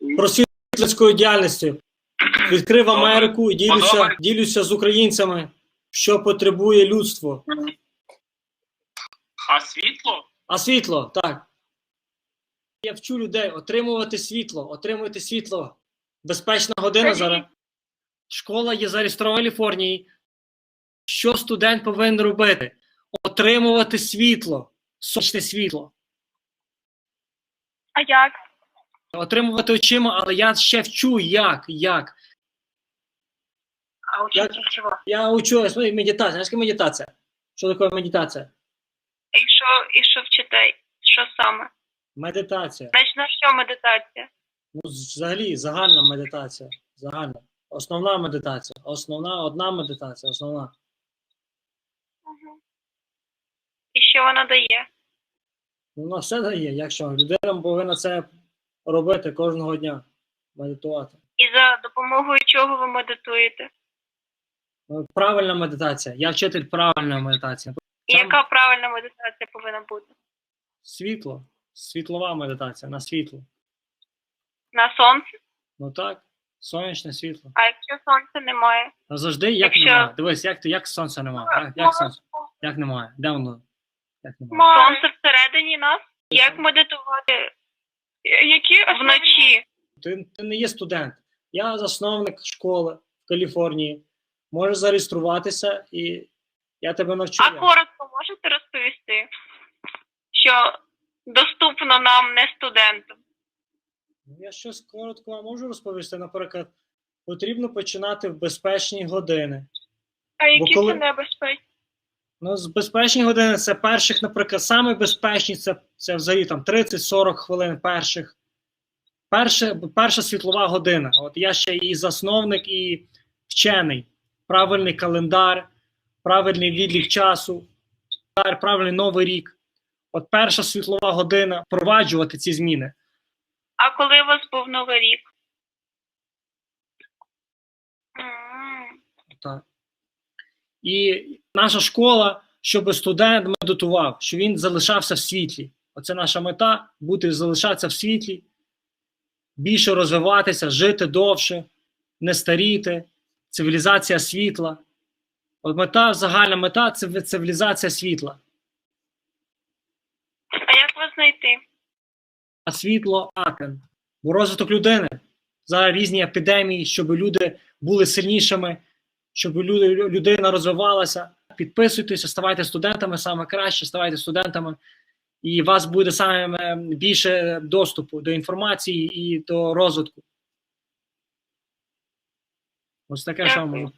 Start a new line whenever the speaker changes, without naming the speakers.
просвітницькою діяльністю. Відкрив Америку і ділюся, ділюся з українцями, що потребує людство.
А світло?
А світло, так. Я вчу людей отримувати світло, отримуйте світло. Безпечна година зараз. Школа є зареєстрована в Каліфорнії. Що студент повинен робити? Отримувати світло, сонячне світло.
А як?
Отримувати очима, але я ще вчу, як, як.
А учитель чого?
Я учу смотри, медитація. Знаєш, медитація? Що таке медитація?
І що, і що вчите? Що саме?
Медитація.
Значить, на що медитація?
Ну, взагалі, загальна медитація. Загальна. Основна медитація. Основна, одна медитація, основна.
Угу. І що вона дає?
Вона все дає, якщо людина повинна це робити кожного дня. Медитувати.
І за допомогою чого ви медитуєте?
Ну, Правильна медитація. Я вчитель правильної медитації.
І
Там-
яка правильна медитація повинна бути?
Світло. Світлова медитація на світло.
На сонце?
Ну так, сонячне світло.
А якщо сонця немає?
А завжди як
Якщо-
немає. Дивись, як ти як сонця немає. Як, як сонце? Як немає? Де воно? Як немає?
Сонце всередині нас? Як медитувати? Які вночі?
Ти, ти не є студент. Я засновник школи в Каліфорнії. Можеш зареєструватися і я тебе навчу.
А коротко можете розповісти, що доступно нам не студентам?
Ну, Я щось коротко вам можу розповісти. Наприклад, потрібно починати в безпечні години.
А які
коли-
це небезпечні?
Ну, з безпечні години це перших, наприклад, саме безпечні це, це взагалі там 30-40 хвилин перших. Перше, перша світлова година. От я ще і засновник, і вчений. Правильний календар, правильний відлік часу, правильний новий рік. От перша світлова година впроваджувати ці зміни.
А коли у вас був новий рік?
Так. І наша школа, щоб студент медитував, щоб він залишався в світлі. Оце наша мета бути залишатися в світлі, більше розвиватися, жити довше, не старіти, цивілізація світла. От мета, загальна мета це цивілізація світла.
А як вас знайти?
А світло атом. Бо розвиток людини. Зараз різні епідемії, щоб люди були сильнішими, щоб люди, людина розвивалася. Підписуйтеся, ставайте студентами саме краще, ставайте студентами, і у вас буде саме більше доступу до інформації і до розвитку. Ось таке, що можу